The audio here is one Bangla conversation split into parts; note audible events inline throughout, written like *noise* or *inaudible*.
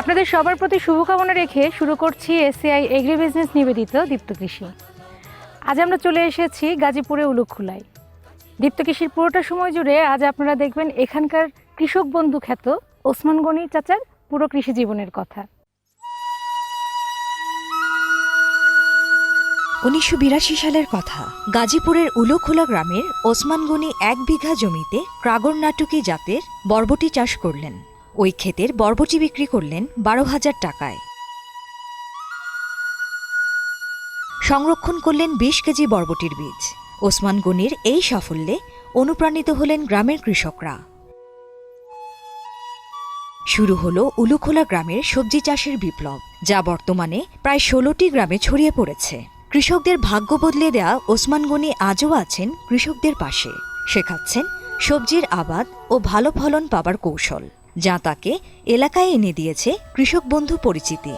আপনাদের সবার প্রতি শুভকামনা রেখে শুরু করছি এসিআই এগ্রি বিজনেস নিবেদিত দীপ্ত কৃষি। আজ আমরা চলে এসেছি গাজীপুরে উলুখুলায়। দীপ্ত কৃষির পুরোটা সময় জুড়ে আজ আপনারা দেখবেন এখানকার কৃষক বন্ধু খ্যাত ওসমান গনি চাচার পুরো কৃষি জীবনের কথা। উনিশশো বিরাশি সালের কথা, গাজীপুরের উলোখোলা গ্রামের ওসমানগনি এক বিঘা জমিতে ক্রাগর নাটুকি জাতের বরবটি চাষ করলেন। ওই ক্ষেতের বরবটি বিক্রি করলেন বারো হাজার টাকায়। সংরক্ষণ করলেন বিশ কেজি বরবটির বীজ। ওসমান গনির এই সাফল্যে অনুপ্রাণিত হলেন গ্রামের কৃষকরা। শুরু হলো উলুখোলা গ্রামের সবজি চাষের বিপ্লব, যা বর্তমানে প্রায় ষোলোটি গ্রামে ছড়িয়ে পড়েছে। কৃষকদের ভাগ্য বদলে দেয়া ওসমান গনি আজও আছেন কৃষকদের পাশে। শেখাচ্ছেন সবজির আবাদ ও ভালো ফলন পাবার কৌশল। যা তাকে এলাকায় এনে দিয়েছে কৃষক বন্ধু পরিচিতি।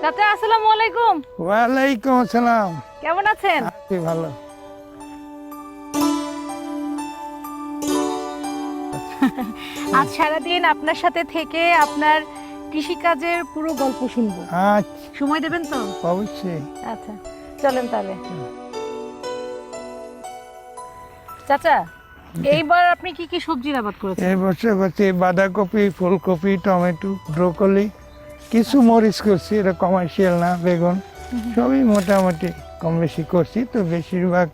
চাচা আসসালামু আলাইকুম। ওয়ালাইকুম আসসালাম। কেমন আছেন? আছি ভালো। আজ সারাদিন আপনার সাথে থেকে আপনার কৃষিকাজের পুরো গল্প শুনব। আচ্ছা। সময় দেবেন তো? অবশ্যই। আচ্ছা চলেন তাহলে। চাচা এইবার আপনি কি কি সবজির আবাদ করেছেন? এই বছর করছি বাঁধাকপি ফুলকপি টমেটো ব্রোকলি কিছু মরিচ করছি এটা কমার্শিয়াল না বেগুন। সবই মোটামুটি কম বেশি করছি তো বেশিরভাগ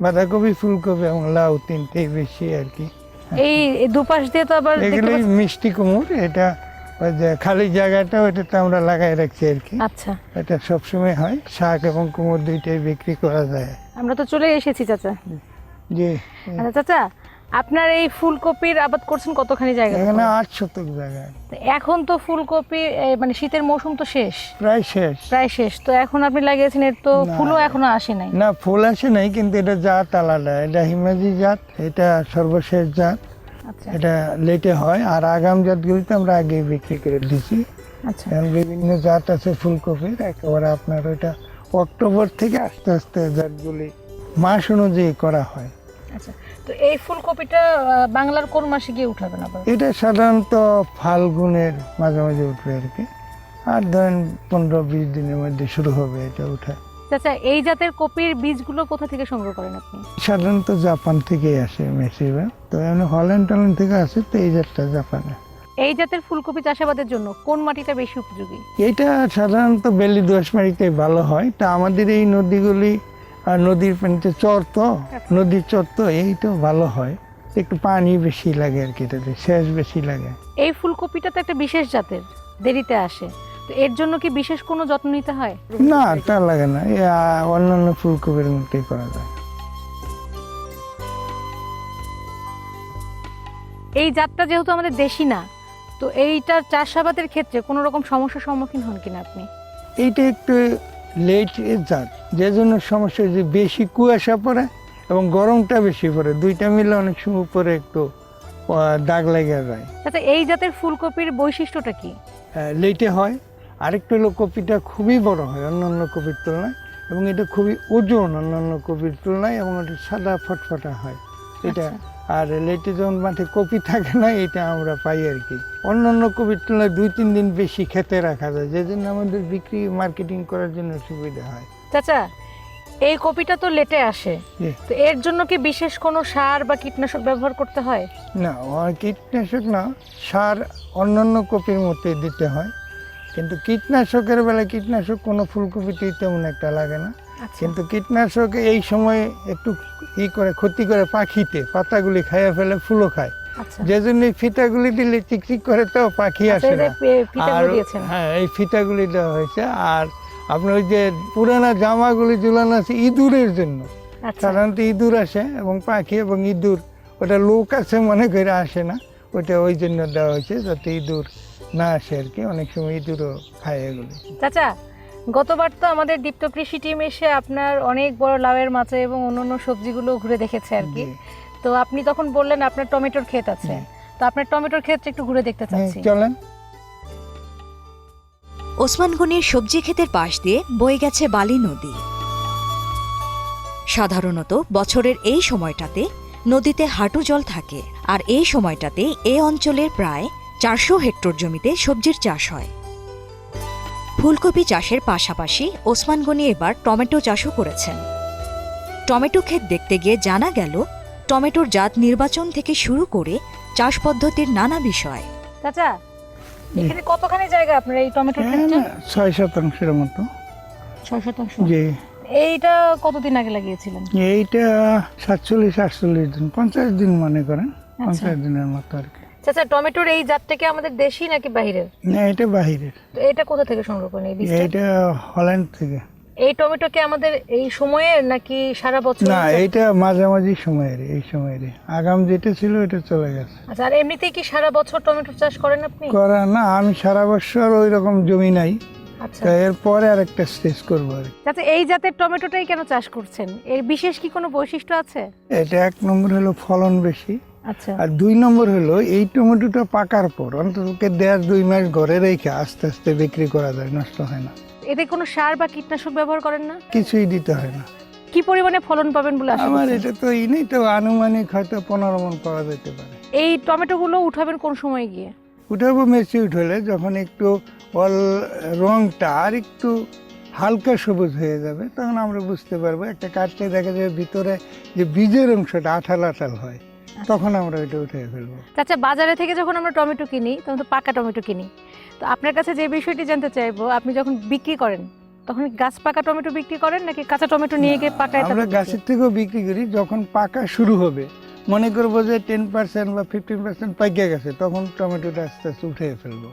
বাঁধাকপি ফুলকপি এবং লাউ তিনটেই বেশি আর কি। এই দুপাশ দিয়ে তো আবার পাচ্ছি- মিষ্টি কুমড় এটা খালি জায়গাটা ওইটাতে আমরা লাগাই রাখছি আর কি। আচ্ছা। এটা সবসময় হয় শাক এবং কুমড় দুইটাই বিক্রি করা যায়। আমরা তো চলে এসেছি চাচা। জি। আচ্ছা চাচা আপনার এই ফুলকপির আবাদ করছেন কতখানি জায়গা এখানে আট শতক জায়গা। এখন তো ফুলকপি মানে শীতের মৌসুম তো শেষ। প্রায় শেষ। প্রায় শেষ। তো এখন আপনি লাগিয়েছেন এর তো ফুলও এখনও আসে নাই। না ফুল আসে নাই কিন্তু এটা জাত আলাদা। এটা হিমাজি জাত এটা সর্বশেষ জাত। আচ্ছা। এটা লেটে হয় আর আগাম জাতগুলিতে আমরা আগে বিক্রি করে দিচ্ছি আচ্ছা। বিভিন্ন জাত আছে ফুলকপির একেবারে আপনার ওইটা অক্টোবর থেকে আস্তে আস্তে জাতগুলি মাস অনুযায়ী করা হয়। আচ্ছা তো এই ফুলকপিটা বাংলার কোন মাসে গিয়ে উঠাবেন আবার এটা সাধারণত ফাল্গুনের মাঝামাঝি উঠবে আর কি। আর ধরেন পনেরো বিশ দিনের মধ্যে শুরু হবে এটা উঠা। চাচা এই জাতের কপির বীজগুলো কোথা থেকে সংগ্রহ করেন আপনি? সাধারণত জাপান থেকেই আসে বেশিরভাগ। তো এমনি হল্যান্ড টল্যান্ড থেকে আসে তো এই জাতটা জাপানে। এই জাতের ফুলকপি চাষাবাদের জন্য কোন মাটিটা বেশি উপযোগী? এটা সাধারণত বেলি দোয়াশ মাটিতে ভালো হয়। তা আমাদের এই নদীগুলি আর নদীর পানিতে চর তো নদীর চর তো এই তো ভালো হয়। একটু পানি বেশি লাগে আর কি এটাতে সেচ বেশি লাগে। এই ফুলকপিটা তো একটা বিশেষ জাতের দেরিতে আসে। তো এর জন্য কি বিশেষ কোনো যত্ন নিতে হয়? না তা লাগে না অন্যান্য ফুলকপির মতোই করা যায়। এই জাতটা যেহেতু আমাদের দেশি না তো এইটার চাষাবাদের ক্ষেত্রে কোনো রকম সমস্যার সম্মুখীন হন কিনা আপনি? এইটা একটু লেট জাত যে জন্য সমস্যা যে বেশি কুয়াশা পড়ে এবং গরমটা বেশি পড়ে। দুইটা মিলে অনেক সময় উপরে একটু দাগ লেগে যায়। আচ্ছা এই জাতের ফুলকপির বৈশিষ্ট্যটা কি? লেটে হয়। আরেকটা হলো কপিটা খুবই বড় হয় অন্যান্য কপির তুলনায়। এবং এটা খুবই ওজন অন্যান্য কপির তুলনায়। এবং এটা সাদা ফটফটা হয়। এটা। আর লেটে যখন মাঠে কপি থাকে না এটা আমরা পাই আর কি। অন্য অন্য কপির তুলনায় দুই তিন দিন বেশি খেতে রাখা যায় যে জন্য আমাদের বিক্রি মার্কেটিং করার জন্য সুবিধা হয়। চাচা এই কপিটা তো লেটে আসে। তো এর জন্য কি বিশেষ কোনো সার বা কীটনাশক ব্যবহার করতে হয়? না আর কীটনাশক না সার অন্যান্য কপির মধ্যে দিতে হয়। কিন্তু কীটনাশকের বেলায় কীটনাশক কোনো ফুলকপিতেই তেমন একটা লাগে না। আচ্ছা কিন্তু কীটনাশক এই সময় একটু ই করে ক্ষতি করে পাখিতে পাতাগুলি খাইয়ে ফেলে ফুলও খায়। আচ্ছা। যে জন্য ফিতাগুলি দিলে চিকচিক করে তো পাখি আচ্ছা, আসে না। আর হ্যাঁ এই ফিতাগুলি দেওয়া হয়েছে। আর আপনার ওই যে পুরানা জামাগুলি ঝুলানো আছে ইঁদুরের জন্য। আচ্ছা। সাধারণত ইঁদুর আসে এবং পাখি এবং ইঁদুর ওটা লোক আছে মনে করে আসে না। ওটা ওই জন্য দেওয়া হয়েছে যাতে ইঁদুর না আসে আর কি। অনেক সময় ইঁদুরও খায় এগুলি। চাচা গতবার তো আমাদের দীপ্ত কৃষি টিম এসে আপনার অনেক বড় লাউয়ের মাচা এবং অন্যান্য সবজিগুলো ঘুরে দেখেছে আর কি। তো আপনি তখন বললেন আপনার টমেটোর ক্ষেত আছে। তো আপনার টমেটোর ক্ষেতটা একটু ঘুরে দেখতে চাচ্ছি। চলেন। ওসমান গনির সবজি ক্ষেতের পাশ দিয়ে বয়ে গেছে বালি নদী। সাধারণত বছরের এই সময়টাতে নদীতে হাঁটু জল থাকে আর এই সময়টাতে এ অঞ্চলের প্রায় চারশো হেক্টর জমিতে সবজির চাষ হয়। ফুলকপি চাষের পাশাপাশি ওসমান গনি এবার টমেটো চাষও করেছেন। টমেটো ক্ষেত দেখতে গিয়ে জানা গেল টমেটোর জাত নির্বাচন থেকে শুরু করে চাষ পদ্ধতির নানা বিষয়। চাচা এখানে কতখানি জায়গা আপনার এই টমেটোর হ্যাঁ, ক্ষেতটা? ছয় শতাংশের মতো। ছয় শতাংশ? যে এইটা কতদিন আগে লাগিয়েছিলেন? এইটা সাতচল্লিশ আটচল্লিশ দিন পঞ্চাশ দিন মনে করেন আচ্ছা। পঞ্চাশ দিনের মতো আর কি। চাচা টমেটোর এই জাতটা কি আমাদের দেশি নাকি বাইরের না এটা বাহিরের। তো এটা কোথা থেকে সংগ্রহ করেন এই বীজটা? এইটা হল্যান্ড থেকে। এই টমেটো কি আমাদের এই সময়ের নাকি সারা বছর না এইটা মাঝামাঝি সময়ের এই সময়ের আগাম যেটা ছিল এটা চলে গেছে। আচ্ছা আর এমনিতেই কি সারা বছর টমেটো চাষ করেন আপনি? করা না আমি সারা বছর ওই রকম জমি নাই। আচ্ছা। এরপরে আর একটা স্টেজ করব আর। চাচা এই জাতের টমেটোটাই কেন চাষ করছেন? এর বিশেষ কি কোনো বৈশিষ্ট্য আছে? এটা এক নম্বর হলো ফলন বেশি। আচ্ছা আর দুই নম্বর হলো এই টমেটোটা পাকার পর অন্তত দেড় দুই মাস ঘরে রেখে আস্তে আস্তে বিক্রি করা যায় নষ্ট হয় না। এতে কোনো সার বা কীটনাশক ব্যবহার করেন না? কিছুই দিতে হয় না। কি পরিমাণে ফলন পাবেন বলে আশা আমার এটা তো ই নেই তো আনুমানিক হয়তো পনেরো মন পাওয়া যেতে পারে। এই টমেটোগুলো উঠাবেন কোন সময় গিয়ে? উঠাবো মেচিউট হলে যখন একটু অল রংটা আর একটু হালকা সবুজ হয়ে যাবে তখন আমরা বুঝতে পারব একটা কাটলে দেখা যাবে ভিতরে যে বীজের অংশটা আঠাল আঠাল হয়। তখন আমরা ওইটা উঠে ফেলব। চাচা বাজারে থেকে যখন আমরা টমেটো কিনি তখন তো পাকা টমেটো কিনি। তো আপনার কাছে যে বিষয়টি জানতে চাইব আপনি যখন বিক্রি করেন তখন গাছ পাকা টমেটো বিক্রি করেন নাকি কাঁচা টমেটো নিয়ে গিয়ে পাকায় আমরা গাছের থেকেও বিক্রি করি যখন পাকা শুরু হবে। মনে করব যে টেন পার্সেন্ট বা ফিফটিন পার্সেন্ট পাইকে গেছে তখন টমেটোটা আস্তে আস্তে উঠে ফেলব।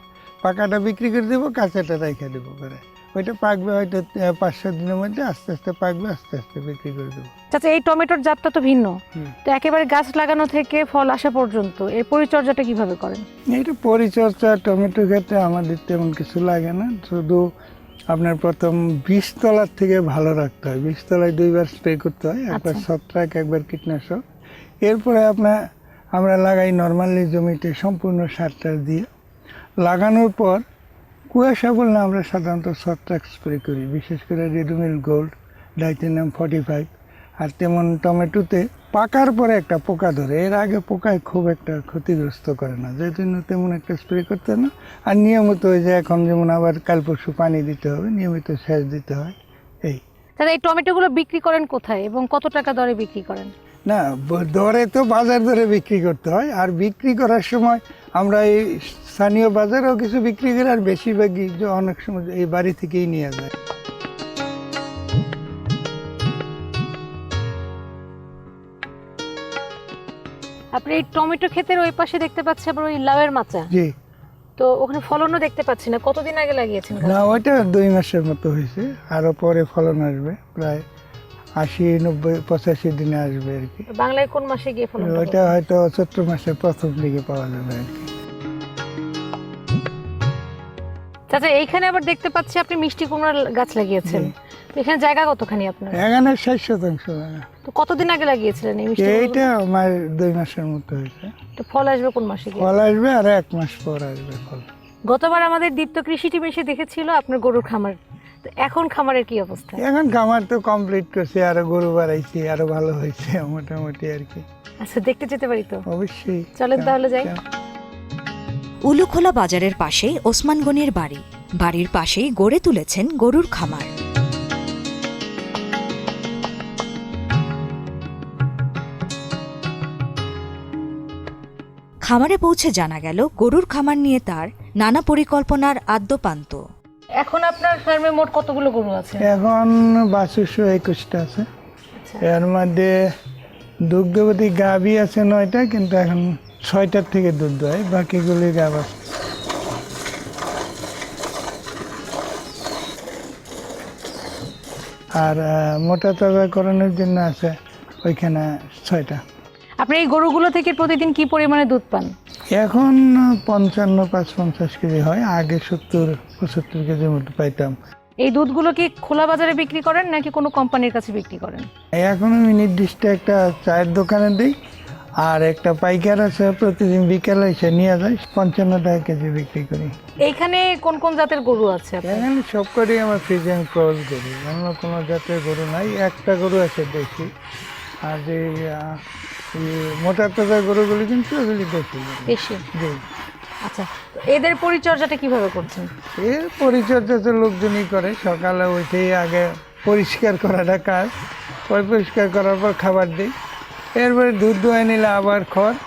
পাকাটা বিক্রি করে দেবো কাঁচাটা রেখে দেবো করে ওইটা পাকবে হয়তো পাঁচ সাত দিনের মধ্যে আস্তে আস্তে পাকবে আস্তে আস্তে বিক্রি করে দেবো। চাচা এই টমেটোর জাতটা তো ভিন্ন। তো একেবারে গাছ লাগানো থেকে ফল আসা পর্যন্ত এর পরিচর্যাটা কীভাবে করেন? এইটা পরিচর্যা টমেটো ক্ষেত্রে আমাদের তেমন কিছু লাগে না। শুধু আপনার প্রথম বীজতলার থেকে ভালো রাখতে হয়। বীজতলায় দুইবার স্প্রে করতে হয় একবার আচ্ছা। ছত্রাক একবার কীটনাশক। এরপরে আপনার আমরা লাগাই নর্মালি জমিতে সম্পূর্ণ সার টার দিয়ে। লাগানোর পর কুয়াশা বললে আমরা সাধারণত ছত্রাক স্প্রে করি বিশেষ করে Ridomil gold Dithane M forty five আর তেমন টমেটোতে পাকার পরে একটা পোকা ধরে। এর আগে পোকায় খুব একটা ক্ষতিগ্রস্ত করে না যে জন্য তেমন একটা স্প্রে করতে না। আর নিয়মিত ওই যে এখন যেমন আবার কাল পরশু পানি দিতে হবে নিয়মিত সেচ দিতে হয় এই। চাচা এই টমেটোগুলো বিক্রি করেন কোথায় এবং কত টাকা দরে বিক্রি করেন? না দরে তো বাজার দরে বিক্রি করতে হয় আর বিক্রি করার সময় আমরা এই স্থানীয় বাজারেও কিছু বিক্রি করে আর বেশিরভাগই যে অনেক সময় এই বাড়ি থেকেই নিয়ে যায়। আপনি এই টমেটো ক্ষেতের ওই পাশে দেখতে পাচ্ছি আবার ওই লাউয়ের মাচা? জি। তো ওখানে ফলনও দেখতে পাচ্ছি না। কতদিন আগে লাগিয়েছেন না ওইটা দুই মাসের মতো হয়েছে। আরও পরে ফলন আসবে। প্রায় আশি নব্বই পঁচাশি দিনে আসবে আর কি। বাংলায় কোন মাসে গিয়ে ফলন ওইটা হয়তো চৈত্র মাসের প্রথম দিকে পাওয়া যাবে আর কি। চাচা এইখানে আবার দেখতে পাচ্ছি আপনি মিষ্টি কুমড়ার গাছ লাগিয়েছেন। এখানে জায়গা কতখানি আপনার? এখানে ষাট শতাংশ তো কতদিন আগে লাগিয়েছিলেন এই মিষ্টি এইটা আমার দুই মাসের মতো হয়েছে। তো ফল আসবে কোন মাসে ফল আসবে আর এক মাস পর আসবে ফল। গতবার আমাদের দীপ্ত কৃষি টিম এসে দেখেছিল আপনার গরুর খামার। তো এখন খামারের কি অবস্থা? এখন খামার তো কমপ্লিট করছি আরও গরু বাড়াইছি আরও ভালো হয়েছে মোটামুটি আর কি। আচ্ছা দেখতে যেতে পারি তো? অবশ্যই। চলেন তাহলে যাই। উলুখোলা বাজারের পাশেই ওসমান গনির বাড়ি। বাড়ির পাশেই গড়ে তুলেছেন গরুর খামার। খামারে পৌঁছে জানা গেল গরুর খামার নিয়ে তার নানা পরিকল্পনার আদ্যপান্ত। এখন আপনার ফার্মে মোট কতগুলো গরু আছে? এখন বাছুরশো একুশটা আছে। আচ্ছা। এর মধ্যে দুগ্ধবতী গাভী আছে নয়টা কিন্তু এখন ছয়টার থেকে দুধ দেয় বাকিগুলি আবার আর মোটা তাজা করানোর জন্য আছে ওইখানে ছয়টা। আপনি এই গরুগুলো থেকে প্রতিদিন কি পরিমাণে দুধ পান? এখন পঞ্চান্ন পাঁচ পঞ্চাশ কেজি হয় আগে সত্তর পঁচাত্তর কেজির মতো পাইতাম। এই দুধগুলো কি খোলা বাজারে বিক্রি করেন নাকি কোনো কোম্পানির কাছে বিক্রি করেন? এখন আমি নির্দিষ্ট একটা চায়ের দোকানে দিই আর একটা পাইকার আছে প্রতিদিন বিকেলে এসে নিয়ে যায় পঞ্চান্ন টাকা কেজি বিক্রি করি। এইখানে কোন কোন জাতের গরু আছে এখানে সব করেই আমার ফ্রিজিয়ান ক্রস গরু অন্য কোনো জাতের গরু নাই একটা গরু আছে দেশি। আর যে মোটা তাজা গরুগুলি কিন্তু ওগুলি দেশি। বেশি জি। আচ্ছা এদের পরিচর্যাটা কীভাবে করছেন? এর পরিচর্যা তো লোকজনই করে সকালে উঠেই আগে পরিষ্কার করাটা কাজ পরিষ্কার করার পর খাবার দিই। এরপরে দুধ দোয়াই নিলে আবার খড়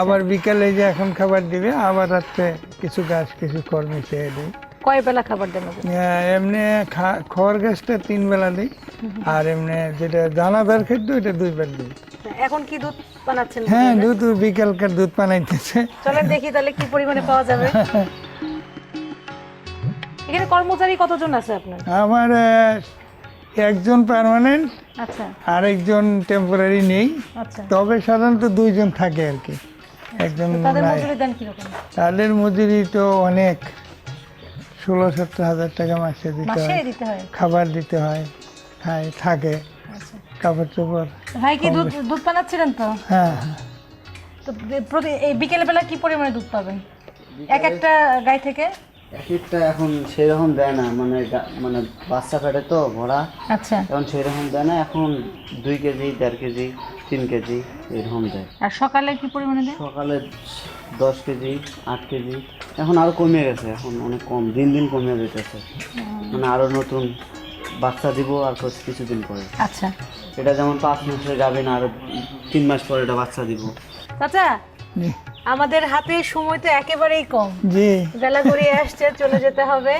আবার বিকালে যে এখন খাবার দিবে আবার রাত্রে কিছু গাছ কিছু খড় মিশিয়ে দিই কয় বেলা খাবার দেন এমনি খড় গাছটা তিন বেলা দিই আর এমনি যেটা দানাদার খাদ্য এটা দুইবার দিই এখন কি দুধ বানাচ্ছেন হ্যাঁ দুধ বিকালকার দুধ পানাইতেছে চলেন দেখি তাহলে কি পরিমাণে পাওয়া যাবে। *laughs* এখানে কর্মচারী কতজন আছে আপনার? আমার একজন পার্মানেন্ট আচ্ছা। আর একজন টেম্পোরারি নেই। আচ্ছা। তবে সাধারণত দুইজন থাকে আর কি। একজন তাদের মজুরি দেন কীরকম? তাদের মজুরি তো অনেক। ষোলো সতেরো হাজার টাকা মাসে দিতে মাসে হয় দিতে হয়? খাবার দিতে হয়। খায় থাকে। আচ্ছা। কাপড় চোপড় ভাই কি দুধ দুধ বানাচ্ছিলেন তো? হ্যাঁ হ্যাঁ। তো প্রতি এই বিকেল বেলা কি পরিমাণে দুধ পাবেন? এক একটা গাই থেকে? একটা এখন সেরকম দেয় না। মানে মানে বাচ্চা ফেটে তো ভরা। আচ্ছা। এখন সেরকম দেয় না। এখন দুই কেজি দেড় কেজি তিন কেজি এরকম দেয়। আর সকালে কি পরিমাণে দেয়? সকালে দশ কেজি আট কেজি। এখন আরও কমে গেছে। এখন অনেক কম। দিন দিন কমে যেতেছে। মানে আরও নতুন বাচ্চা দিব আর কিছু- কিছুদিন পরে। আচ্ছা। এটা যেমন পাঁচ মাসে যাবে না আরও তিন মাস পরে এটা বাচ্চা দিব। জি আমাদের হাতে সময় তো একেবারেই কম। জি। বেলা গড়িয়ে আসছে চলে যেতে হবে।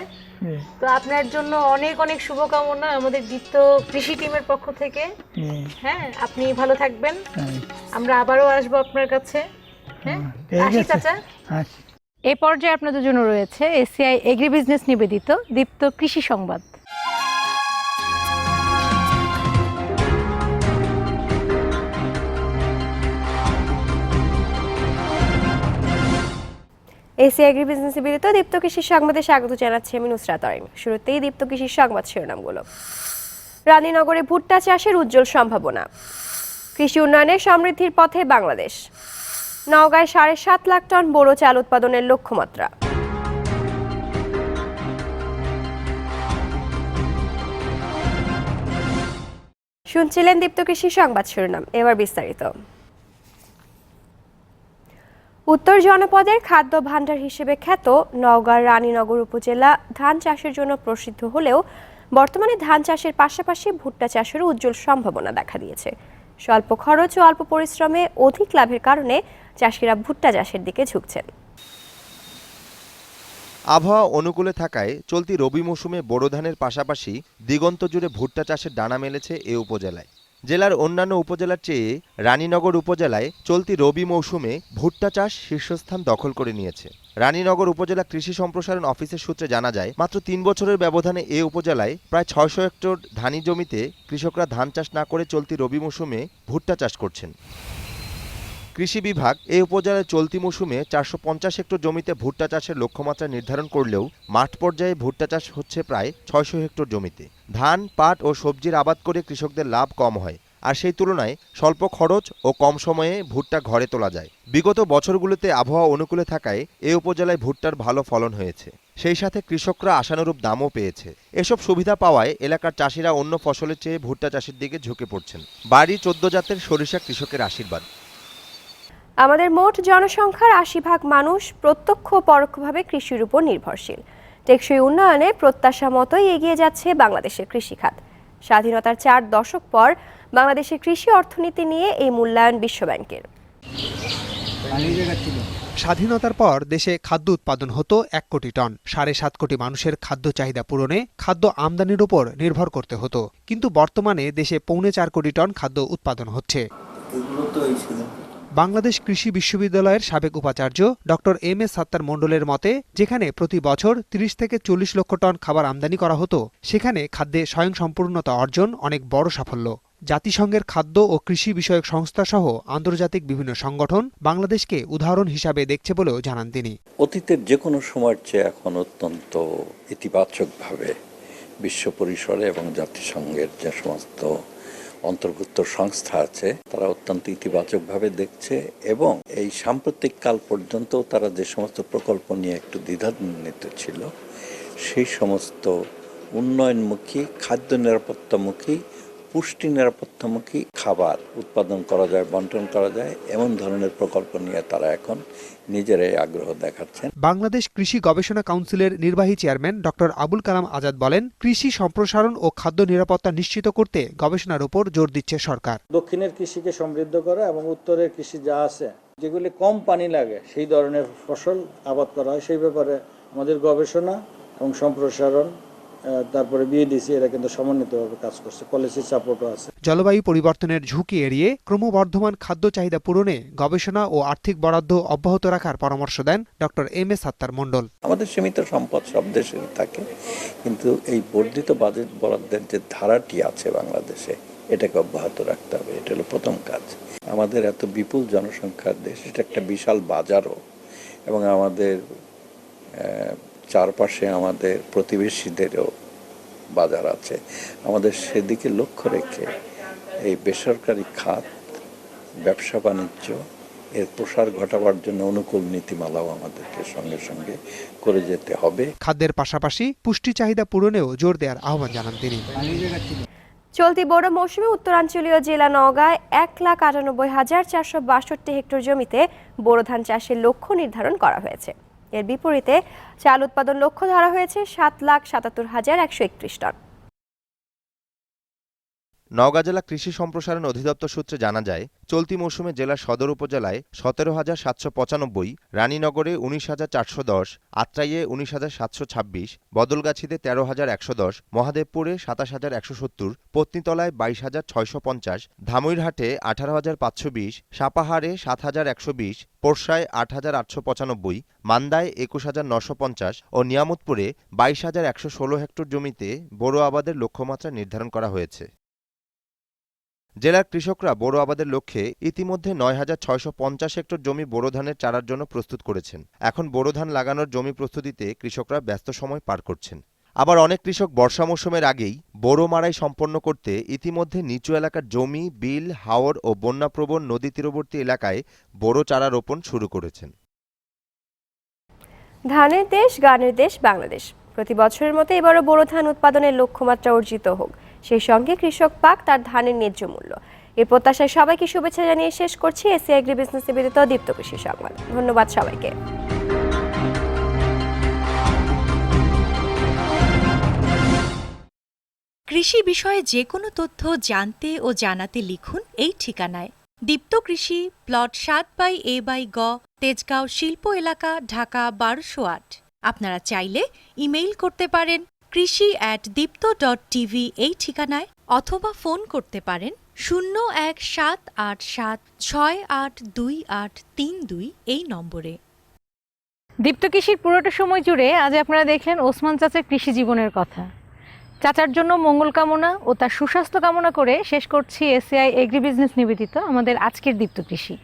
তো আপনার জন্য অনেক অনেক শুভকামনা আমাদের দীপ্ত কৃষি টিমের পক্ষ থেকে। হ্যাঁ আপনি ভালো থাকবেন। হ্যাঁ, আমরা আবারও আসব আপনার কাছে। হ্যাঁ ঠিক আসি চাচা। এই পর্যায়ে আপনাদের জন্য রয়েছে এসিআই এগ্রি বিজনেস নিবেদিত দীপ্ত কৃষি সংবাদ। এসি এগ্রি বিজনেস বিরত দীপ্ত কৃষি সংবাদে স্বাগত জানাচ্ছি আমি নুসরাত অরিন শুরুতেই দীপ্ত কৃষি সংবাদ শিরোনামগুলো। রানীনগরে ভুট্টা চাষের উজ্জ্বল সম্ভাবনা। কৃষি উন্নয়নে সমৃদ্ধির পথে বাংলাদেশ। নওগাঁয় সাড়ে সাত লাখ টন বোরো চাল উৎপাদনের লক্ষ্যমাত্রা। শুনছিলেন দীপ্ত কৃষি সংবাদ শিরোনাম। এবার বিস্তারিত। উত্তর জনপদের খাদ্য ভাণ্ডার হিসেবে খ্যাত নওগাঁর রানীনগর উপজেলা ধান চাষের জন্য প্রসিদ্ধ হলেও বর্তমানে ধান চাষের পাশাপাশি ভুট্টা চাষেরও উজ্জ্বল সম্ভাবনা দেখা দিয়েছে। স্বল্প খরচ ও অল্প পরিশ্রমে অধিক লাভের কারণে চাষিরা ভুট্টা চাষের দিকে ঝুঁকছেন। আবহাওয়া অনুকূলে থাকায় চলতি রবি মৌসুমে বোরো ধানের পাশাপাশি দিগন্ত জুড়ে ভুট্টা চাষের ডানা মেলেছে এ উপজেলায়। জেলার অন্যান্য উপজেলার চেয়ে রানীনগর উপজেলায় চলতি রবি মৌসুমে ভুট্টা চাষ শীর্ষস্থান দখল করে নিয়েছে। রানীনগর উপজেলা কৃষি সম্প্রসারণ অফিসের সূত্রে জানা যায়, মাত্র তিন বছরের ব্যবধানে এ উপজেলায় প্রায় ছয়শো হেক্টর ধানি জমিতে কৃষকরা ধান চাষ না করে চলতি রবি মৌসুমে ভুট্টা চাষ করছেন। কৃষি বিভাগ এই উপজেলায় চলতি মৌসুমে চারশো পঞ্চাশ হেক্টর জমিতে ভুট্টা চাষের লক্ষ্যমাত্রা নির্ধারণ করলেও মাঠ পর্যায়ে ভুট্টা চাষ হচ্ছে প্রায় ছয়শো হেক্টর জমিতে। ধান, পাট ও সবজির আবাদ করে কৃষকদের লাভ কম হয়। আর সেই তুলনায় স্বল্প খরচ ও কম সময়ে ভুট্টা ঘরে তোলা যায়। বিগত বছরগুলোতে আবহাওয়া অনুকূলে থাকায় এ উপজেলায় ভুট্টার ভালো ফলন হয়েছে। সেই সাথে কৃষকরা আশানুরূপ দামও পেয়েছে। এসব সুবিধা পাওয়ায় এলাকার চাষিরা অন্য ফসলের চেয়ে ভুট্টা চাষের দিকে ঝুঁকে পড়ছেন। বাড়ি চোদ্দ জাতের সরিষা কৃষকের আশীর্বাদ। আমাদের মোট জনসংখ্যার আশি ভাগ মানুষ প্রত্যক্ষ পরোক্ষভাবে কৃষির উপর নির্ভরশীল। টেকসই উন্নয়নে প্রত্যাশা মতোই এগিয়ে যাচ্ছে বাংলাদেশের কৃষিখাত। স্বাধীনতার চার দশক পর বাংলাদেশের কৃষি অর্থনীতি নিয়ে এই মূল্যায়ন বিশ্বব্যাংকের। স্বাধীনতার পর দেশে খাদ্য উৎপাদন হতো এক কোটি টন। সাড়ে সাত কোটি মানুষের খাদ্য চাহিদা পূরণে খাদ্য আমদানির উপর নির্ভর করতে হতো। কিন্তু বর্তমানে দেশে পৌনে চার কোটি টন খাদ্য উৎপাদন হচ্ছে। বাংলাদেশ কৃষি বিশ্ববিদ্যালয়ের সাবেক উপাচার্য ডক্টর এম এস সাত্তার মণ্ডলের মতে, যেখানে প্রতি বছর ৩০ থেকে চল্লিশ লক্ষ টন খাবার আমদানি করা হতো, সেখানে খাদ্যে স্বয়ংসম্পূর্ণতা অর্জন অনেক বড় সাফল্য। জাতিসংঘের খাদ্য ও কৃষি বিষয়ক সংস্থা সহ আন্তর্জাতিক বিভিন্ন সংগঠন বাংলাদেশকে উদাহরণ হিসাবে দেখছে বলেও জানান তিনি। অতীতের যে কোনো সময়ের চেয়ে এখন অত্যন্ত ইতিবাচকভাবে বিশ্ব পরিসরে এবং জাতিসংঘের যে সমস্ত অন্তর্ভুক্ত সংস্থা আছে, তারা অত্যন্ত ইতিবাচকভাবে দেখছে এবং এই সাম্প্রতিক কাল পর্যন্ত তারা যে সমস্ত প্রকল্প নিয়ে একটু দ্বিধান্বিত ছিল, সেই সমস্ত উন্নয়নমুখী, খাদ্য নিরাপত্তামুখী, পুষ্টি নিরাপত্তামুখী খাবার উৎপাদন করা যায়, বন্টন করা যায়, এমন ধরনের প্রকল্প নিয়ে তারা এখন নিজেরাই আগ্রহ দেখাচ্ছেন। বাংলাদেশ কৃষি গবেষণা কাউন্সিলের নির্বাহী চেয়ারম্যান ডক্টর আবুল কালাম আজাদ বলেন কৃষি সম্প্রসারণ ও খাদ্য নিরাপত্তা নিশ্চিত করতে গবেষণার উপর জোর দিচ্ছে সরকার। দক্ষিণের কৃষিকে সমৃদ্ধ করা এবং উত্তরের কৃষি যা আছে যেগুলি কম পানি লাগে সেই ধরনের ফসল আবাদ করা হয়। সেই ব্যাপারে আমাদের গবেষণা এবং সম্প্রসারণ তারপরে বিএডিসি এরা কিন্তু সমন্বিতভাবে কাজ করছে পলিসি সাপোর্টও আছে। জলবায়ু পরিবর্তনের ঝুঁকি এড়িয়ে ক্রমবর্ধমান খাদ্য চাহিদা পূরণে গবেষণা ও আর্থিক বরাদ্দ অব্যাহত রাখার পরামর্শ দেন doctor M S Sattar Mondal. আমাদের সীমিত সম্পদ সব দেশের থাকে কিন্তু এই বর্ধিত বাজেট বরাদ্দের যে ধারাটি আছে বাংলাদেশে এটাকে অব্যাহত রাখতে হবে এটা হলো প্রথম কাজ। আমাদের এত বিপুল জনসংখ্যার দেশ এটা একটা বিশাল বাজারও এবং আমাদের আহ, চারপাশে আমাদের প্রতিবেশীদেরও বাজার আছে। আমাদের সেদিকে লক্ষ্য রেখে এই বেসরকারি খাত ব্যবসা বাণিজ্য এর প্রসার ঘটাবার জন্য অনুকূল নীতিমালাও আমাদেরকে সঙ্গে সঙ্গে করে যেতে হবে। খাদ্যের পাশাপাশি পুষ্টি চাহিদা পূরণেও জোর দেওয়ার আহ্বান জানান তিনি। চলতি বড় মৌসুমে উত্তরাঞ্চলীয় জেলা নওগাঁয় এক লাখ আটানব্বই হাজার চারশো বাষট্টি হেক্টর জমিতে বোরো ধান চাষের লক্ষ্য নির্ধারণ করা হয়েছে। এর বিপরীতে চাল উৎপাদন লক্ষ্য ধরা হয়েছে সাত লাখ সাতাত্তর হাজার একশো একত্রিশ টন। নওগাঁ জেলা কৃষি সম্প্রসারণ অধিদপ্তর সূত্রে জানা যায়, চলতি মৌসুমে জেলার সদর উপজেলায় সতেরো হাজার সাতশো পঁচানব্বই, রানীনগরে উনিশ হাজার চারশো দশ, আত্রাইয়ে উনিশ হাজার সাতশো ছাব্বিশ, বদলগাছিতে তেরো হাজার একশো দশ, মহাদেবপুরে সাতাশ হাজার একশো সত্তর, পত্নীতলায় বাইশ হাজার ছয়শো পঞ্চাশ, ধামইরহাটে আঠারো হাজার পাঁচশো বিশ, সাপাহারে সাত হাজার একশো বিশ, পোরশায় আট হাজার আটশো পঁচানব্বই, মান্দায় একুশ হাজার নশো পঞ্চাশ ও নিয়ামতপুরে বাইশ হাজার একশো ষোলো হেক্টর জমিতে বোরো আবাদের লক্ষ্যমাত্রা নির্ধারণ করা হয়েছে। জেলার কৃষকরা বোরো আবাদের লক্ষ্যে ইতিমধ্যে নয় হাজার ছয়শো পঞ্চাশ হেক্টর জমি বোরো ধানের চারার জন্য প্রস্তুত করেছেন। এখন বোরো ধান লাগানোর জমি প্রস্তুতিতে কৃষকরা ব্যস্ত সময় পার করছেন। আবার অনেক কৃষক বর্ষা মৌসুমের আগেই বোরো মারাই সম্পন্ন করতে ইতিমধ্যে নিচু এলাকার জমি, বিল, হাওর ও বন্যাপ্রবণ নদী তীরবর্তী এলাকায় বোরো চারা রোপণ শুরু করেছেন। ধানের দেশ, গানের দেশ, বাংলাদেশ। প্রতি বছরের মতো এবারও বোরো ধান উৎপাদনের লক্ষ্যমাত্রা অর্জিত হোক। সেই সঙ্গে কৃষক পাক তার ধানের ন্যায্য মূল্য। এই প্রত্যাশায় সবাইকে শুভেচ্ছা জানিয়ে শেষ করছি এসি এগ্রি বিজনেস নিবেদিত দীপ্ত কৃষি সংবাদ। ধন্যবাদ সবাইকে। কৃষি বিষয়ে যে কোনো তথ্য জানতে ও জানাতে লিখুন এই ঠিকানায়। দীপ্ত কৃষি প্লট সাত বাই এ বাই গ, তেজগাঁও শিল্প এলাকা, ঢাকা বারোশো আট। আপনারা চাইলে ইমেইল করতে পারেন কৃষি অ্যাট দীপ্ত ডট টিভি এই ঠিকানায় অথবা ফোন করতে পারেন শূন্য এক সাত আট সাত ছয় আট দুই আট তিন দুই এই নম্বরে। দীপ্ত কৃষির পুরোটা সময় জুড়ে আজ আপনারা দেখলেন ওসমান চাচার কৃষি জীবনের কথা। চাচার জন্য মঙ্গল কামনা ও তার সুস্বাস্থ্য কামনা করে শেষ করছি এসিআই এগ্রি বিজনেস নিবেদিত আমাদের আজকের দীপ্ত কৃষি।